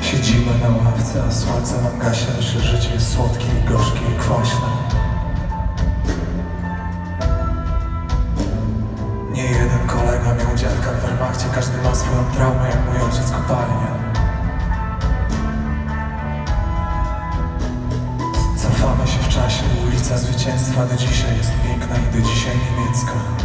Siedzimy na ławce, a słońce nam gaśnie Nasze życie jest słodkie, gorzkie i kwaśne. Nie jeden kolega miał dziadka w Wehrmachcie. Każdy ma swoją traumę, jak mój ojciec kopalnia Nazwa zwycięstwa do dzisiaj jest piękna i do dzisiaj niemiecka.